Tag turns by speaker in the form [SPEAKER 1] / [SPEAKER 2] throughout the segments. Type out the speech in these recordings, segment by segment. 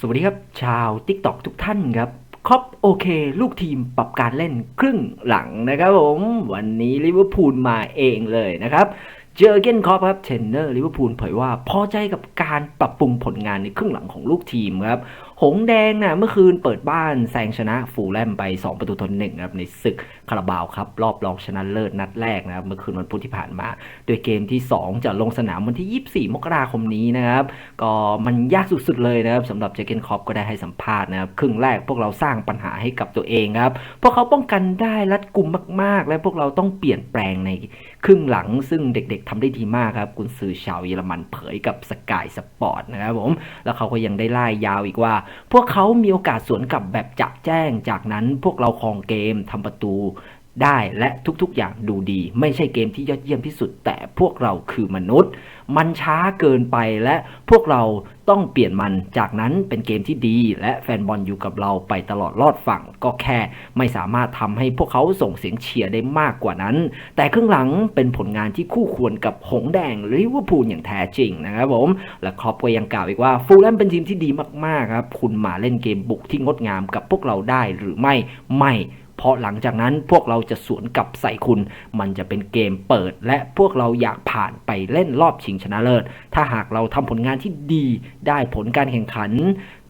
[SPEAKER 1] สวัสดีครับ ชาว t ิ k t o k ทุกท่านครับครอปโอเค ลูกทีมปรับการเล่นครึ่งหลังนะครับผม วันนี้ลิเวอร์พูลมาเองเลยนะครับ เจอเกนคอปครับเทรนเนอร์ลิเวอร์พูลเผยว่าพอใจกับการปรับปรุงผลงานในครึ่งหลังของลูกทีมครับ หงแดงนะเมื่อคืนเปิดบ้านแซงชนะฟูลแลมไป 2 ประตูต่อหนึ่งครับในศึกคาราบาวครับ รอบรองชนะเลิศนัดแรกนะครับเมื่อคืนวันพุธที่ผ่านมา โดยเกมที่ 2 จะลงสนามวันที่ 24 มกราคมนี้นะครับ ก็มันยากสุดๆเลยนะครับสำหรับเจเกนคอปก็ได้ให้สัมภาษณ์นะครับครึ่งแรกพวกเราสร้างปัญหาให้กับตัวเองครับพวกเขาป้องกันได้รัดกุมมาก ๆ และพวกเราต้องเปลี่ยนแปลงในครึ่งหลังซึ่งเด็กๆทำได้ดีมากครับกุนซือชาวเยอรมันเผยกับสกายสปอร์ตนะครับผมแล้วเขาก็ยังได้ไล่ยาวอีกว่าพวกเขามีโอกาสสวนกลับแบบจะแจ้ง จากนั้นพวกเราครองเกมทำประตูได้และทุกๆอย่างดูดี ไม่ใช่เกมที่ยอดเยี่ยมที่สุด แต่พวกเราคือมนุษย์ มันช้าเกินไปและพวกเรา ต้องเปลี่ยนมัน จากนั้นเป็นเกมที่ดี และแฟนบอลอยู่กับเราไปตลอดรอดฝั่ง ก็แค่ไม่สามารถทำให้พวกเขาส่งเสียงเชียร์ได้มากกว่านั้น แต่ครึ่งหลังเป็นผลงานที่คู่ควรกับหงแดงลิเวอร์พูลอย่างแท้จริงนะครับผม และครอปก็ยังกล่าวอีกว่าฟูลแลมเป็นทีมที่ดีมากๆครับ คุณมาเล่นเกมบุกที่งดงามกับพวกเราได้หรือไม่ไม่เพราะหลังจากนั้นพวกเราจะสวนกลับใส่คุณ มันจะเป็นเกมเปิด และพวกเราอยากผ่านไปเล่นรอบชิงชนะเลิศ ถ้าหากเราทำผลงานที่ดี ได้ผลการแข่งขัน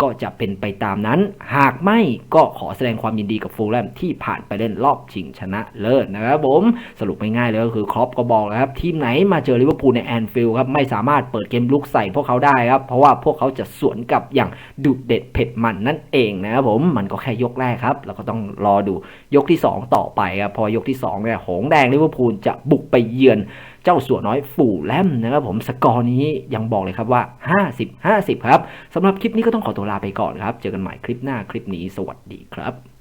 [SPEAKER 1] ก็จะเป็นไปตามนั้น หากไม่ก็ขอแสดงความยินดีกับฟูลแลมที่ผ่านไปเล่นรอบชิงชนะเลิศนะครับผมสรุปง่ายๆเลยก็คือครอปก็บอกแล้วครับ ทีมไหนมาเจอลิเวอร์พูลในแอนฟิลด์ครับไม่สามารถเปิดเกมลุกใส่พวกเขาได้ครับ เพราะว่าพวกเขาจะสวนกลับอย่างดุเด็ดเผ็ดมันนั่นเองนะครับผมมันก็แค่ยกแรกครับแล้วก็ต้องรอดูยกที่ 2 ต่อไปครับพอยกที่2เนี่ยหงแดงลิเวอร์พูลจะบุกไปเยือน เจ้าสัวน้อยฝูแลมนะครับผมสกอร์นี้ยังบอกเลยครับว่า 50 50 ครับสำหรับคลิปนี้ก็ต้องขอตัวลาไปก่อนครับ เจอกันใหม่คลิปหน้าคลิปนี้สวัสดีครับ